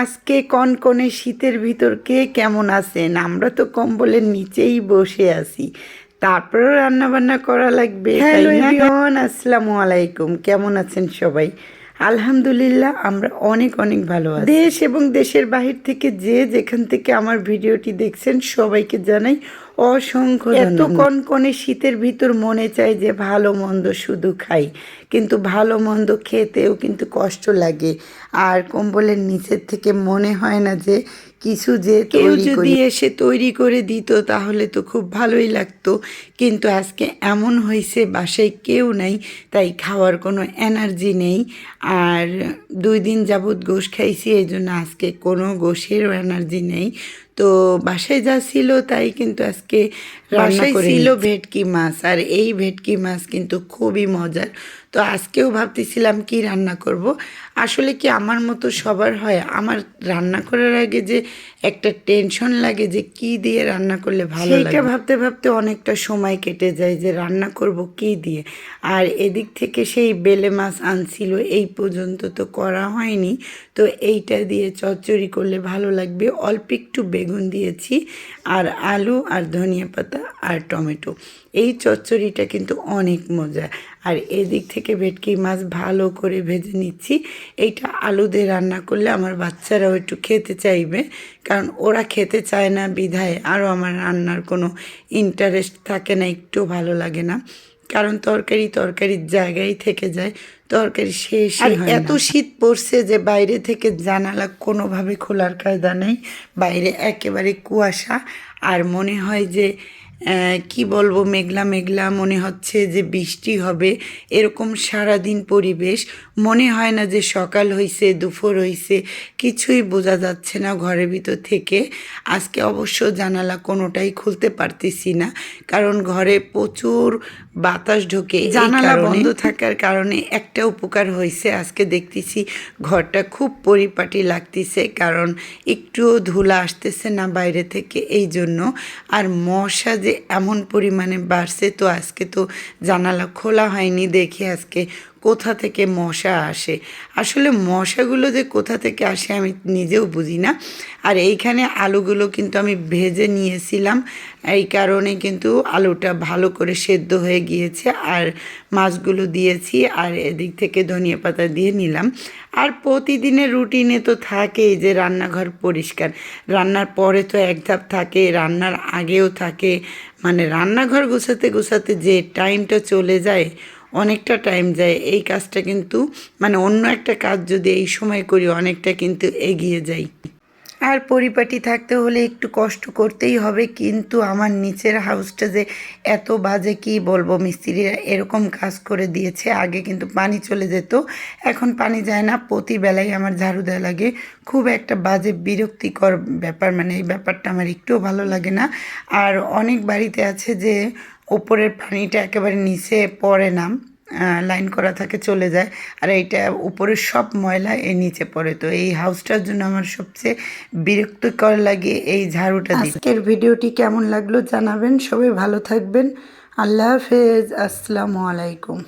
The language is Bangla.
আজকে কনকনে শীতের ভিতর কে কেমন আছেন? আমরা তো কম্বলের নিচেই বসে আছি। তারপরেও রান্না বান্না করা লাগবে আসসালামু আলাইকুম। কেমন আছেন সবাই? আলহামদুলিল্লাহ আমরা অনেক অনেক ভালো আছি। দেশ এবং দেশের বাহির থেকে যে যেখান থেকে আমার ভিডিওটি দেখছেন সবাইকে জানাই অসংখ্য এত কন কনে শীতের ভিতর মনে চায় যে ভালো মন্দ শুধু খাই কিন্তু ভালো মন্দ খেতেও কিন্তু কষ্ট লাগে। আর কম্বলের নিচের থেকে মনে হয় না যে কিছু যে কেউ যদি এসে তৈরি করে দিত তাহলে তো খুব ভালোই লাগতো। কিন্তু আজকে এমন হয়েছে বাসায় কেউ নাই তাই খাওয়ার কোনো এনার্জি নেই। আর দুই দিন যাবৎ গোশ খাইছি এই জন্য আজকে কোনো গোশেরও এনার্জি নেই। তো বাসায় যা ছিল তাই কিন্তু আজকে বাসায় ছিল ভেটকি মাছ আর এই ভেটকি মাছ কিন্তু খুবই মজার। তো আজকেও ভাবতেছিলাম কি রান্না করব। আসলে কি আমার মতো সবার হয়? আমার রান্না করার আগে যে একটা টেনশন লাগে যে কি দিয়ে রান্না করলে ভালো লাগে। সেইটা ভাবতে ভাবতে অনেকটা সময় কেটে যায় যে রান্না করব কি দিয়ে। আর এদিক থেকে সেই বেলে মাছ আনছিল এই পর্যন্ত তো করা হয়নি। তো এইটা দিয়ে চচ্চড়ি করলে ভালো লাগবে। অল্প একটু বেগুন দিয়েছি, আর আলু, আর ধনিয়া পাতা, আর টমেটো। এই চচ্চড়িটা কিন্তু অনেক মজা। আর এদিক থেকে ভেটকি মাছ ভালো করে ভেজে নিচ্ছি। এইটা আলু দিয়ে রান্না করলে আমার বাচ্চারাও একটু খেতে চাইবে, কারণ ওরা খেতে চায় না বিধায়। আরও আমার রান্নার কোনো ইন্টারেস্ট থাকে না, একটু ভালো লাগে না। কারণ তরকারি তরকারির জায়গায় থেকে যায় তরকারি শেষ আর এত শীত পড়ছে যে বাইরে থেকে জানালা কোনোভাবে খোলার কায়দা নেই। বাইরে একেবারে কুয়াশা আর মনে হয় যে কি বলব মেঘলা মেঘলা মনে হচ্ছে যে বৃষ্টি হবে এরকম সারাদিন পরিবেশ। মনে হয় না যে সকাল হয়েছে দুপুর হয়েছে কিছুই বোঝা যাচ্ছে না ঘরের ভিতর থেকে। আজকে অবশ্য জানালা কোনোটাই খুলতে পারতেছি না কারণ ঘরে প্রচুর বাতাস ঢোকে জানালা বন্ধ থাকার কারণে একটা উপকার হয়েছে আজকে দেখতেছি ঘরটা খুব পরিপাটি লাগতেছে কারণ একটুও ধুলা আসতেছে না বাইরে থেকে এই জন্য আর মশা যে এমন পরিমাণে বাড়ছে তো আজকে তো জানালা খোলা হয়নি দেখি আজকে কোথা থেকে মশা আসে? আসলে মশাগুলো যে কোথা থেকে আসে আমি নিজেও বুঝি না। আর এইখানে আলুগুলো কিন্তু আমি ভেজে নিয়েছিলাম। এই কারণে কিন্তু আলুটা ভালো করে সেদ্ধ হয়ে গিয়েছে। আর মাছগুলো দিয়েছি আর এদিক থেকে ধনিয়া পাতা দিয়ে নিলাম। আর প্রতিদিনের রুটিনে তো থাকেই যে রান্নাঘর পরিষ্কার। রান্নার পরে তো এক ধাপ থাকে, রান্নার আগেও থাকে। মানে রান্নাঘর গুছাতে গুছাতে যে টাইমটা চলে যায় অনেকটা টাইম যায়। এই কাজটা কিন্তু মানে অন্য একটা কাজ যদি এই সময় করি, অনেকটা কিন্তু এগিয়ে যাই। আর পরিপাটি থাকতে হলে একটু কষ্ট করতেই হবে। কিন্তু আমার নিচের হাউসটা যে এত বাজে কি বলব? মিস্ত্রিরা এরকম কাজ করে দিয়েছে। আগে কিন্তু পানি চলে যেত। এখন পানি যায় না। প্রতিবেলায় আমার ঝাড়ু দেওয়া লাগে। খুব একটা বাজে, বিরক্তিকর ব্যাপার। মানে এই ব্যাপারটা আমার একটুও ভালো লাগে না। আর অনেক বাড়িতে আছে যে ওপরের পানিটা একেবারে নিচে পড়ে না। লাইন করা থাকে, চলে যায়। আর এইটা উপরের সব ময়লা এ নিচে পড়ে। তো এই হাউসটার জন্য আমার সবচেয়ে বিরক্তিকর লাগে এই ঝাড়ুটা আজকের ভিডিওটি কেমন লাগল জানাবেন। সবাই ভালো থাকবেন। আল্লাহ হাফেজ। আসসালামু আলাইকুম।